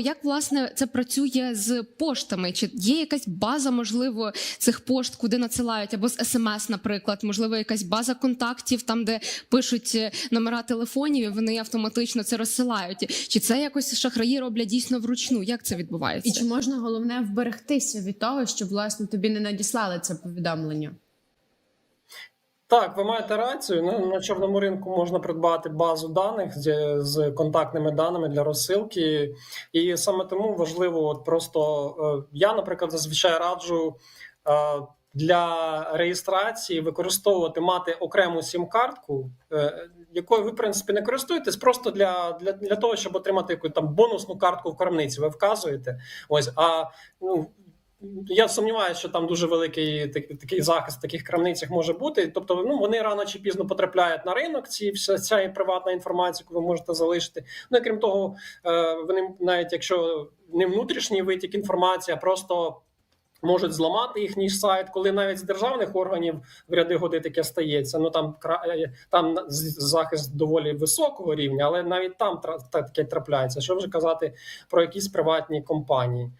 Як власне це працює з поштами? Чи є якась база, можливо, цих пошт, куди надсилають, або з смс, наприклад, можливо, якась база контактів, там де пишуть е, номера телефонів, і вони автоматично це розсилають? Чи це якось шахраї роблять дійсно вручну? Як це відбувається? І чи можна головне вберегтися від того, щоб власне тобі не надіслали це повідомлення? Так, ви маєте рацію. На, на чорному ринку можна придбати базу даних з, з контактними даними для розсилки, і саме тому важливо, от просто е, я, наприклад, зазвичай раджу е, для реєстрації використовувати мати окрему сім-картку, е, якою ви в принципі не користуєтесь, просто для, для, для того, щоб отримати якусь там бонусну картку в крамниці. Ви вказуєте. Ось а ну. Я сумніваюся, що там дуже великий так- такий захист в таких крамницях може бути. Тобто, ну вони рано чи пізно потрапляють на ринок. Ці вся ця приватна інформація, яку ви можете залишити. Ну і крім того, е, вони навіть якщо не внутрішній витік інформації, а просто можуть зламати їхній сайт, коли навіть з державних органів в ряди годи таке стається. Ну там е, там захист доволі високого рівня, але навіть там таке трапляється. Що вже казати про якісь приватні компанії.